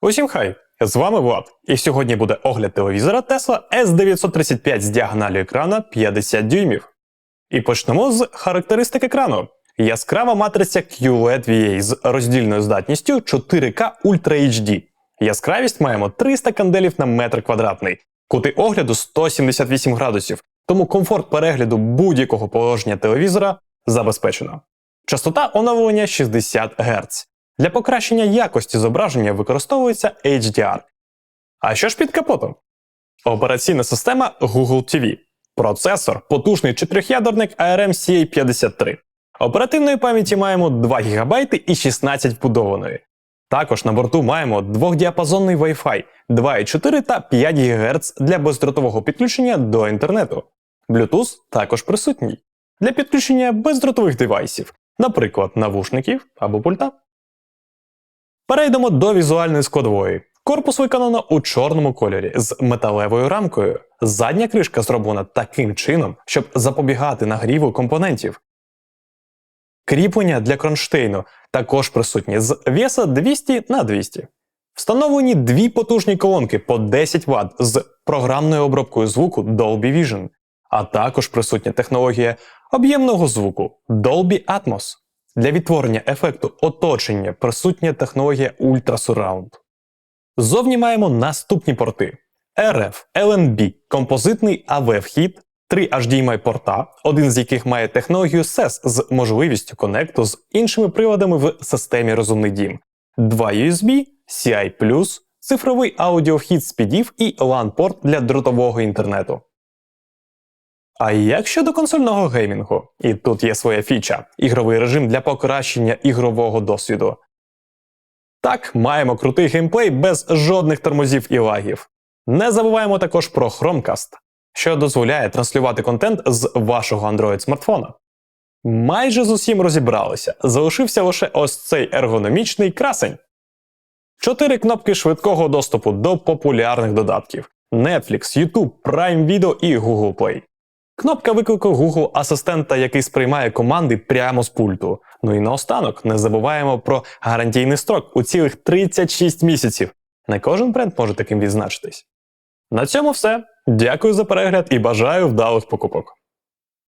Усім хай! З вами Влад, і сьогодні буде огляд телевізора Tesla S935 з діагоналю екрана 50 дюймів. І почнемо з характеристик екрану. Яскрава матриця QLED VA з роздільною здатністю 4K Ultra HD. Яскравість маємо 300 канделів на метр квадратний, кути огляду 178 градусів, тому комфорт перегляду будь-якого положення телевізора забезпечено. Частота оновлення 60 Гц. Для покращення якості зображення використовується HDR. А що ж під капотом? Операційна система Google TV, процесор, потужний чотирьохядерник ARM CA53. Оперативної пам'яті маємо 2 ГБ і 16 вбудованої. Також на борту маємо двохдіапазонний Wi-Fi 2,4 та 5 ГГц для бездротового підключення до інтернету. Bluetooth також присутній для підключення бездротових девайсів, наприклад, навушників або пульта. Перейдемо до візуальної складової. Корпус виконано у чорному кольорі з металевою рамкою. Задня кришка зроблена таким чином, щоб запобігати нагріву компонентів. Кріплення для кронштейну також присутні з веса 200 на 200. Встановлені дві потужні колонки по 10 Вт з програмною обробкою звуку Dolby Vision, а також присутня технологія об'ємного звуку Dolby Atmos. Для відтворення ефекту оточення присутня технологія Surround. Ззовні маємо наступні порти: RF, LNB, композитний AV вхід, три HDMI порта, один з яких має технологію SES з можливістю конекту з іншими приладами в системі Розумний Дім, два USB, CI+, цифровий аудіовхід з підів і LAN-порт для дротового інтернету. А як щодо консольного геймінгу? І тут є своя фіча ігровий режим для покращення ігрового досвіду. Так, маємо крутий геймплей без жодних тормозів і лагів. Не забуваємо також про Chromecast, що дозволяє транслювати контент з вашого Android смартфона. Майже з усім розібралися, залишився лише ось цей ергономічний красень. Чотири кнопки швидкого доступу до популярних додатків: Netflix, YouTube, Prime Video і Google Play. Кнопка виклику Google асистента, який сприймає команди прямо з пульту. Ну і наостанок не забуваємо про гарантійний строк у цілих 36 місяців. Не кожен бренд може таким відзначитись. На цьому все. Дякую за перегляд і бажаю вдалих покупок.